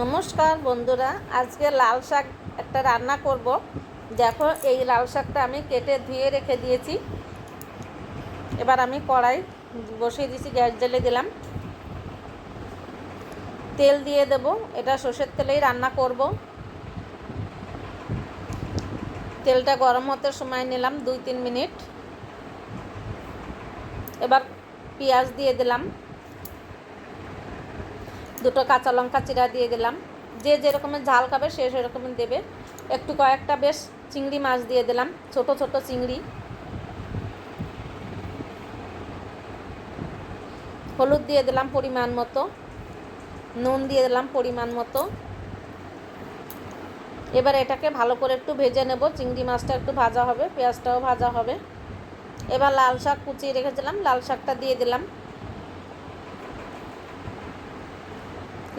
নমস্কার বন্ধুরা, আজকে লাল শাক একটা রান্না করব। দেখো, এই লাল শাকটা আমি কেটে ধুয়ে রেখে দিয়েছি। এবার আমি কড়াই বসিয়ে দিয়েছি, গ্যাস জ্বেলে দিলাম। তেল দিয়ে দেব, এটা সর্ষের তেলেই রান্না করব। তেলটা গরম হতে সময় নিলাম, দুই তিন মিনিট। এবার পেঁয়াজ দিয়ে দিলাম। দুটো কাঁচা লঙ্কা চিরা দিয়ে দিলাম। যে যেরকমের ঝাল খাবে সে সেরকমের দেবে। একটু কয়েকটা বেশ চিংড়ি মাছ দিয়ে দিলাম, ছোট ছোট চিংড়ি। হলুদ দিয়ে দিলাম পরিমাণ মতো। নুন দিয়ে দিলাম পরিমাণ মতো। এবার এটাকে ভালো করে একটু ভেজে নেব। চিংড়ি মাছটা একটু ভাজা হবে, পেঁয়াজটাও ভাজা হবে। এবার লাল শাক কুচিয়ে রেখেছিলাম, লাল শাকটা দিয়ে দিলাম।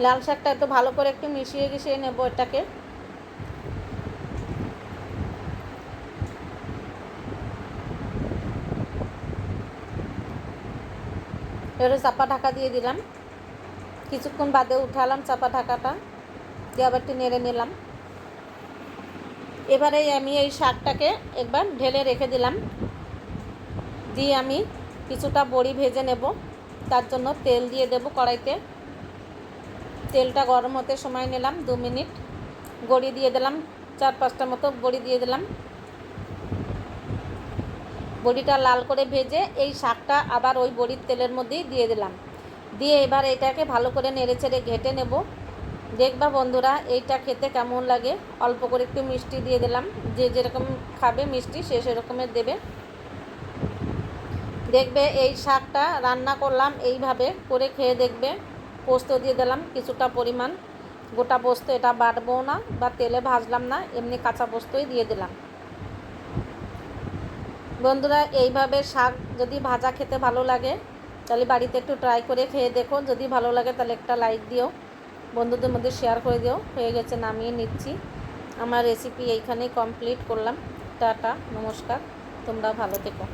লাল শাকটা একটু ভালো করে একটু মিশিয়ে গিশিয়ে নেব এটাকে। এবারে চাপা ঢাকা দিয়ে দিলাম। কিছুক্ষণ বাদে উঠালাম চাপা ঢাকাটা, দিয়ে আবার একটু নেড়ে নিলাম। এবারে আমি এই শাকটাকে একবার ঢেলে রেখে দিলাম। দিয়ে আমি কিছুটা বড়ি ভেজে নেব। তার জন্য তেল দিয়ে দেব কড়াইতে। তেলটা গরম হতে সময় নিলাম দু মিনিট। গড়ি দিয়ে দিলাম, চার পাঁচটা মতো বড়ি দিয়ে দিলাম। বড়িটা লাল করে ভেজে এই শাকটা আবার ওই বড়ির তেলের মধ্যেই দিয়ে দিলাম। দিয়ে এবার এটাকে ভালো করে নেড়ে চেড়ে ঘেটে নেব। দেখবা বন্ধুরা, এইটা খেতে কেমন লাগে? অল্প করে একটু মিষ্টি দিয়ে দিলাম। যে যেরকম খাবে মিষ্টি, সে সেরকমের দেবে। দেখবে এই শাকটা রান্না করলাম এইভাবে করে খেয়ে দেখবে। পোস্ত দিয়ে দিলাম, কিছুটা পরিমাণ। গোটা পোস্ত এটা বাটবো না বা তেলে ভাজলাম না, এমনি কাঁচা পোস্তই দিয়ে দিলাম। বন্ধুরা, এইভাবে শাক যদি ভাজা খেতে ভালো লাগে, তাহলে বাড়িতে একটু ট্রাই করে খেয়ে দেখো। যদি ভালো লাগে, তাহলে একটা লাইক দিও, বন্ধুদের মধ্যে শেয়ার করে দিও। হয়ে গেছে, নামিয়ে নিচ্ছি। আমার রেসিপি এইখানেই কমপ্লিট করলাম। টাটা, নমস্কার, তোমরা ভালো থেকো।